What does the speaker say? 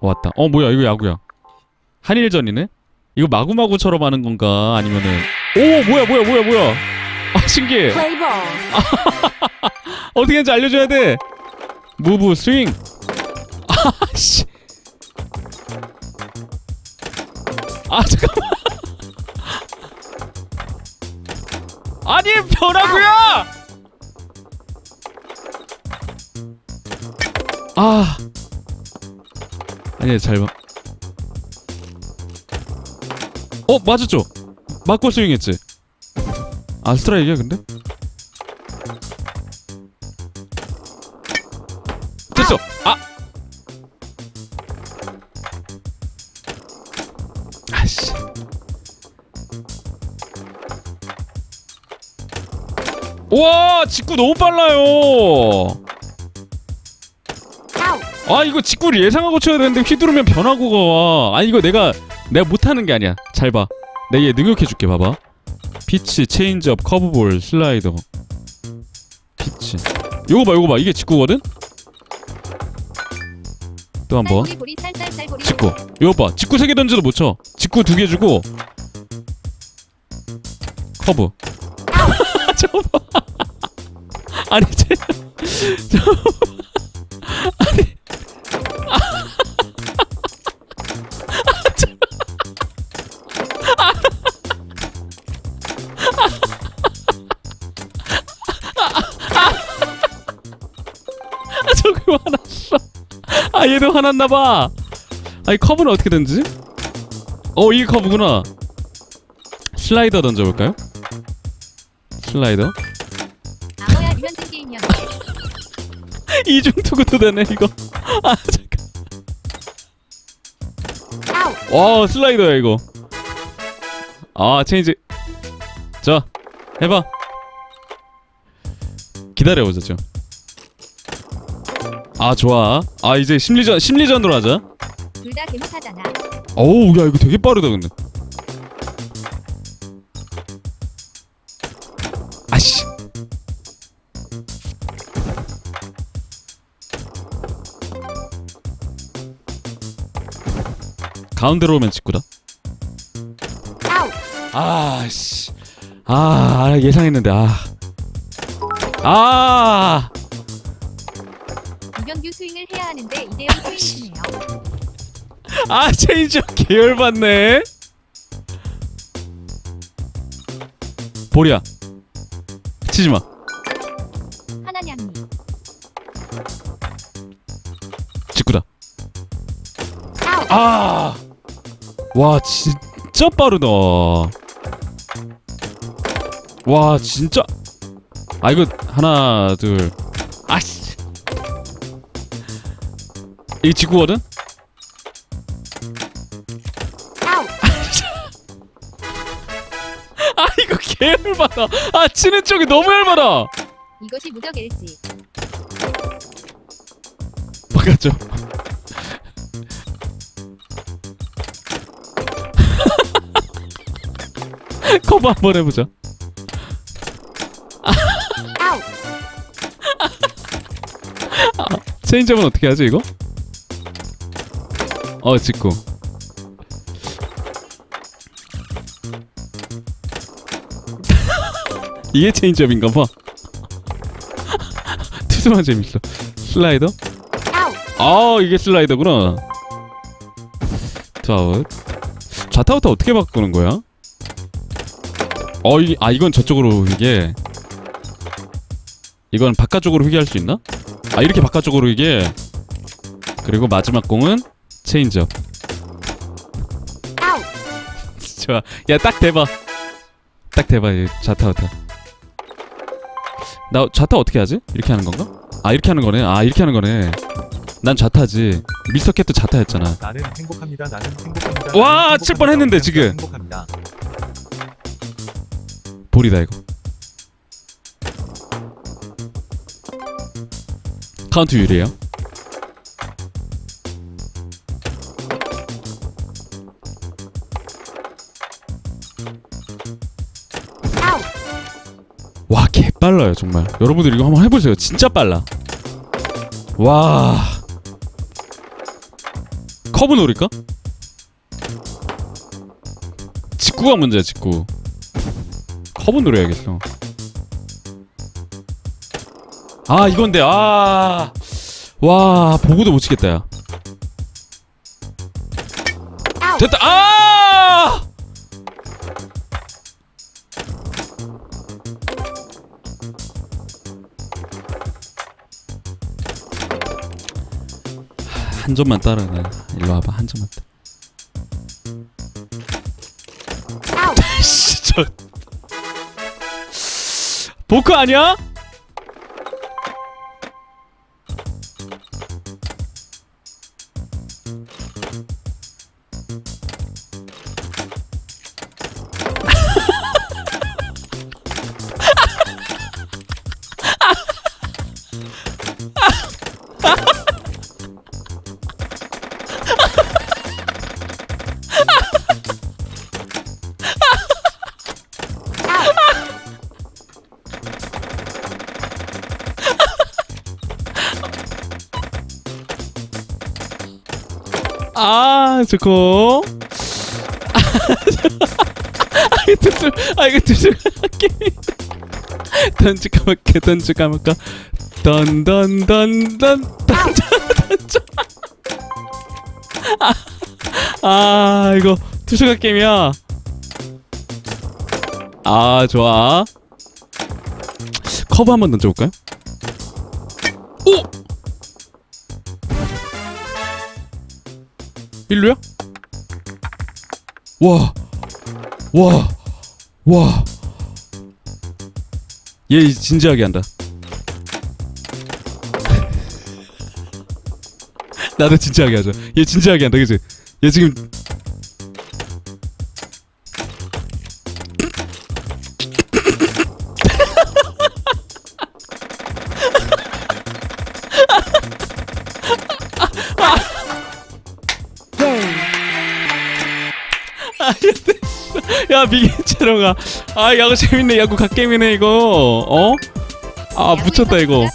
왔다. 어 뭐야 이거 야구야. 한일전이네? 이거 마구마구처럼 하는 건가 아니면은 오 뭐야 뭐야 뭐야 뭐야 아 신기해. 어떻게 하는지 알려줘야 돼 무브 스윙 아씨 아 잠깐만 아니 변하구야 아. 아니야 잘 봐. 어 맞았죠? 맞고 스윙했지? 아 스트라이크야 근데? 됐어. 아! 아씨 와 직구 너무 빨라요. 아 이거 직구를 예상하고 쳐야 되는데 휘두르면 변화구가 와. 아 이거 내가 내가 못하는 게 아니야. 잘 봐. 내가 얘 능력해줄게. 봐봐. 피치, 체인지업, 커브볼, 슬라이더. 피치. 요거 봐, 요거 봐. 이게 직구거든. 또 한 번. 쌀보리 쌀쌀 쌀보리. 직구. 요거 봐. 직구 세 개 던져도 못 쳐. 직구 두 개 주고. 커브. 저거 봐. 아니 쟤. 저. 아니. 아, 저거 화났어. 아, 얘도 화났나봐. 아니, 커브는 어떻게 던지지? 어, 이게 커브구나. 슬라이더 던져볼까요? 슬라이더. 이중투구도 되네, 이거. 아, 잠깐. 와, 슬라이더야, 이거. 아, 체인지. 자, 해봐. 기다려보자, 좀. 아, 좋아. 아, 이제 심리전, 심리전으로 하자. 둘 다 개못하잖아. 어우 야 이거 되게 빠르다 근데 가운데로 오면 직구다 Out. 아씨 아 예상했는데 아 아 이병규 스윙을 해야 하는데 이대형 스윙이네요. 아 체인지업 계열받네 치지 마 하나냥이. 직구다 Out. 아! 와 진짜 빠르다. 와 진짜. 아 이거 하나 둘. 아씨. 이게? Out. 아 이거 개 열받아. 아 치는 쪽이 너무 열받아. 이것이 무적 LG. 바꿨죠 커버 한번 해보자 Out. 체인점은 어떻게 하지 이거? 어 직구 이게 체인점인가 봐 투수만 재밌어 슬라이더? 아 이게 슬라이더구나 투아웃 좌타우타 어떻게 바꾸는 거야? 어, 이, 아 이건 저쪽으로 이게 이건 바깥쪽으로 휘게 할수 있나? 아 이렇게 바깥쪽으로 이게 그리고 마지막 공은 체인지업. 좋아 야딱 대봐 딱 대봐 이 좌타우타 나 좌타 어떻게 하지? 이렇게 하는 건가? 아 이렇게 하는 거네 아 이렇게 하는 거네 난 좌타지 미스터 캣도 좌타였잖아 나는 행복합니다. 나는 행복합니다. 와, 나는 칠 뻔했는데, 행복합니다. 지금. 행복합니다. 볼이다 이거. 카운트 유리에요? Out. 빨라요 정말. 여러분들 이거 한번 해보세요. 진짜 빨라. 와. 커브 노릴까? 직구가 문제야 직구 커브 노려야겠어. 아 이건데 아 와 보고도 못 치겠다 야. 됐다. 아! 한 점만 따라 나. 일로 와봐 한 점만 따. 아웃. 씨, 저 보크 아니야? 좋고 아 이거 두줄 아 이거 두줄 게임 던지 까먹게 던지 까먹까? 던던던던 던져 던져 아, 아 이거 투수가 게임이야. 아 좋아. 커브 한번 던져볼까요? 오! 일루야? 와, 와, 와. 얘 진지하게 한다. 나도 진지하게 하자. 얘 진지하게 한다, 그치? 얘 지금 야 미개체로가. 아 야구 재밌네. 야구 갓게임이네 이거. 어? 아 붙였다 이거